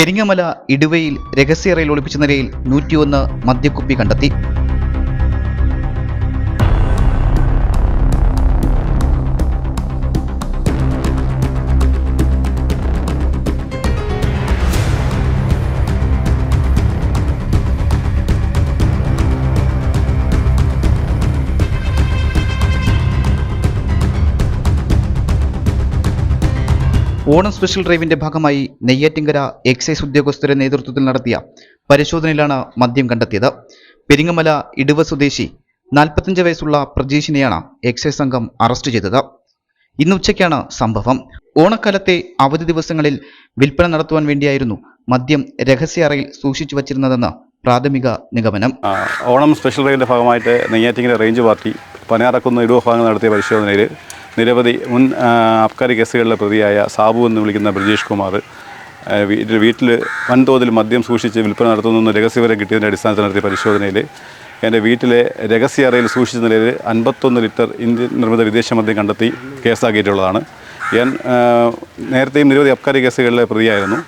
പെരിങ്ങമല ഇടുവയിൽ രഹസ്യറയിൽ ഒളിപ്പിച്ച നിലയിൽ നൂറ്റിയൊന്ന് മദ്യക്കുപ്പി കണ്ടെത്തി. ഓണം സ്പെഷ്യൽ ഡ്രൈവിന്റെ ഭാഗമായി നെയ്യാറ്റിങ്കര എക്സൈസ് ഉദ്യോഗസ്ഥരുടെ നേതൃത്വത്തിൽ നടത്തിയ പരിശോധനയിലാണ് മദ്യം കണ്ടെത്തിയത്. പെരിങ്ങമല ഇടുവ സ്വദേശി നാൽപ്പത്തഞ്ച് വയസ്സുള്ള പ്രജീഷിനെയാണ് എക്സൈസ് സംഘം അറസ്റ്റ് ചെയ്തത്. ഇന്ന് ഉച്ചയ്ക്കാണ് സംഭവം. ഓണക്കാലത്തെ അവധി ദിവസങ്ങളിൽ വിൽപ്പന നടത്തുവാൻ വേണ്ടിയായിരുന്നു മദ്യം രഹസ്യ അറയിൽ സൂക്ഷിച്ചു വച്ചിരുന്നതെന്ന് പ്രാഥമിക നിഗമനം. ഓണം സ്പെഷ്യൽ ഡ്രൈവിന്റെ ഭാഗമായിട്ട് നെയ്യാറ്റിങ്കര റേഞ്ച് പാർട്ടി പനയാറക്കുന്ന് ഇടുവ ഭാഗങ്ങൾ നടത്തിയ പരിശോധനയിൽ നിരവധി മുൻ അബ്കാരി കേസുകളിലെ പ്രതിയായ സാബു എന്ന് വിളിക്കുന്ന ബ്രിജേഷ് കുമാർ വീട്ടിൽ വൻതോതിൽ മദ്യം സൂക്ഷിച്ച് വിൽപ്പന നടത്തുന്ന രഹസ്യവരെ കിട്ടിയതിന്റെ അടിസ്ഥാനത്തിൽ നടത്തിയ പരിശോധനയിൽ എന്റെ വീട്ടിലെ രഹസ്യ അറയിൽ സൂക്ഷിച്ച നിലയിൽ അൻപത്തൊന്ന് ലിറ്റർ ഇന്ത്യൻ നിർമ്മിത വിദേശ മദ്യം കണ്ടെത്തി കേസാക്കിയിട്ടുള്ളതാണ്. ഞാൻ നേരത്തെയും നിരവധി അബ്കാരി കേസുകളിലെ പ്രതിയായിരുന്നു.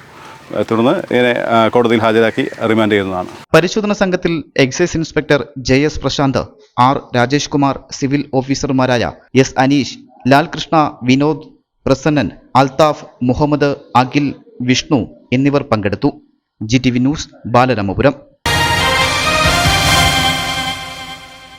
തുടർന്ന് ഇതിനെ കോടതിയിൽ ഹാജരാക്കി റിമാൻഡ് ചെയ്യുന്നതാണ് പരിശോധന സംഘത്തിൽ excise inspector J S Prashanth R Rajesh Kumar civil ഓഫീസർമാരായ എസ് അനീഷ് ലാൽകൃഷ്ണ വിനോദ് പ്രസന്നൻ അൽതാഫ് മുഹമ്മദ് അഖിൽ വിഷ്ണു എന്നിവർ പങ്കെടുത്തു. G T V news Balaramapuram.